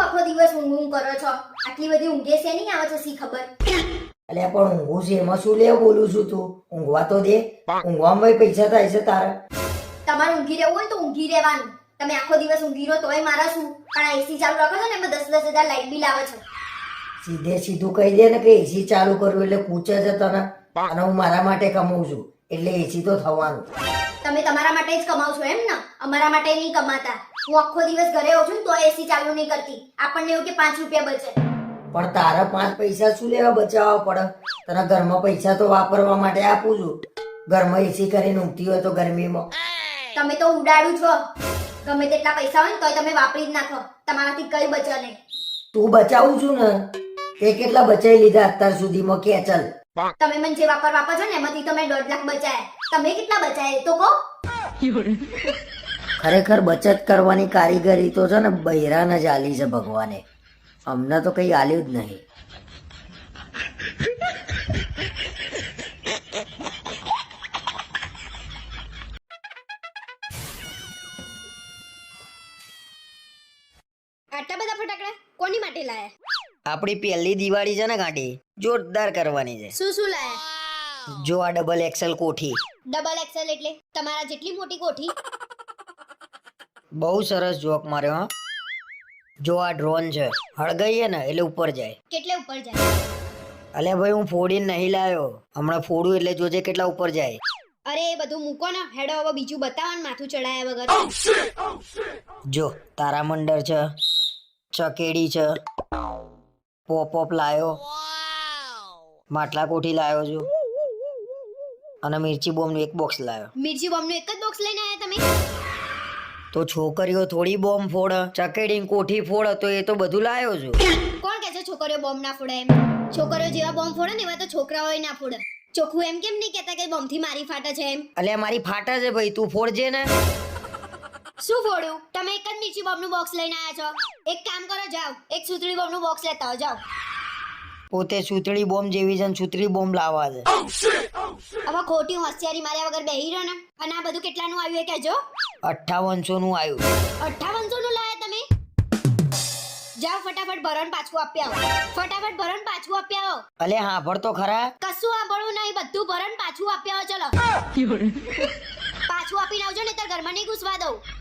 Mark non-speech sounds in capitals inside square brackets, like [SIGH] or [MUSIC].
આખો દિવસ ઊંઘ ઊંઘ કરો છો? આટલી બધી ઊંઘે છે નહીં આવે છે સી ખબર? અલ્યા પણ ઊંઘું છે એમાં શું લેવું બોલું છું તું? ઊંઘવા તો દે. ઊંઘવામાં પૈસા થાય છે તારા. તમારે ઊંઘી રહેવું હોય તો ઊંઘી રહેવાનું. તમે આખો દિવસ ઊંઘી રહો તોય મારા શું? પણ આ એસી ચાલુ રાખો છો ને એમાં દસ દસ હજાર લાઇટ બિલ આવે છે. સીધે સીધું કહી દે ને કે એસી ચાલુ કરવું એટલે પૂછે છે તને. અને હું મારા માટે કમાઉં છું. એટલે એસી તો થવાનું. તમે તમારા માટે જ કમાવ છો એમ ને? અમારા માટે નહીં કમાતા. હું આખો દિવસ ઘરે હોઉં છું તો એસી ચાલુ નહીં કરતી. આપણને એવું કે પાંચ રૂપિયા બચે. પણ તારા પાંચ પૈસા શું લેવા બચાવવા પડે? તને ઘરમાં પૈસા તો વાપરવા માટે આપું છું. ઘરમાં એસી કરીને ઊંઘતી હોય તો ગરમીમાં. તમે તો ઉડાડું છો. ગમે તેટલા પૈસા હોય ને તોય તમે વાપરી જ નાખો. તમારાથી કઈ બચે નહીં. તું બચાવું છું ને? તે કેટલા બચાવી લીધા અત્યાર સુધીમાં? કે ચલ. તમે મને જે વાપર વાપર છો ને એમાંથી તમે દોઢ લાખ બચાયા. તમે કેટલા બચાય તો કહો. ખરેખર બચત કરવાની કારીગરી તો છે ને બૈરાને જ આલી છે ભગવાને. અમને તો કઈ આલ્યું જ નહીં. આટલા બધા ફટાકડા કોની માટે લાયા? આપણી પહેલી દિવાળી છે ને ગાંડી જોરદાર કરવાની છે. શું શું લાયા? જો આ ડબલ એક્સેલ કોઠી. ડબલ એક્સેલ એટલે તમારા જેટલી મોટી કોઠી. બહુ સરસ જોક માર્યો હા. જો આ ડ્રોન છે હળગઈએ ને એટલે ઉપર જાય. કેટલે ઉપર જાય? અલે ભાઈ હું ફોડીને નહીં લાવ્યો હમણાં ફોડું એટલે જોજે કેટલા ઉપર જાય. અરે એ બધું મૂકો ને. હેડો હવે બીજું બતાવો ને માથું ચડાયા વગર. જો તારામંડળ છે ચકેડી છે પોપ પોપ લાયો માટલા કોઠી લાયો છું. અને મિર્ચી બોમ્બનું એક બોક્સ લાયો. મિર્ચી બોમ્બનું એક જ બોક્સ લઈને આવ્યા તમે? તો છોકરીઓ થોડી બોમ્બ ફોડે ચકેડી કોઠી ફોડ તો એ તો બધું લાયો છું. કોણ કહે છે છોકરીઓ બોમ્બ ના ફોડે એમ? છોકરીઓ જેવા બોમ્બ ફોડે ને એવા તો છોકરાઓ ના ફોડે. ચોખ્ખું એમ કેમ નહીં કહેતા કે બોમ્બથી મારી ફાટે છે એમ? એટલે મારી ફાટે છે ભાઈ તું ફોડજે ને. શું ફોડ્યું તમે એક જ મિર્ચી બોમ્બનું બોક્સ લઈને આવ્યા છો. એક કામ કરો જાઓ. એક સુતળી બોમ્બનું બોક્સ લેતા આવો જાઓ. પોતે સુતળી બોમ્બ જેવી છે ને સુતળી બોમ્બ લાવવા છે હવે ખોટી હોશિયારી માર્યા વગર બેહી રહ્યો ને અને આ બધું કેટલાનું આવ્યું એ કહેજો. અઠ્ઠાવનસો નું આવ્યું. અઠ્ઠાવનસો નું લાયા તમે? જાઓ ફટાફટ ભરણ પાછું આપી આવો. ફટાફટ ભરણ પાછું આપી આવો. અલે હાંભળ તો ખરા. કશું સાંભળવું નહીં બધું ભરણ પાછું આપી આવો ચલો. [LAUGHS] પાછું આપીને આવજો ને ઘરમાં નહીં ઘૂસવા દઉં.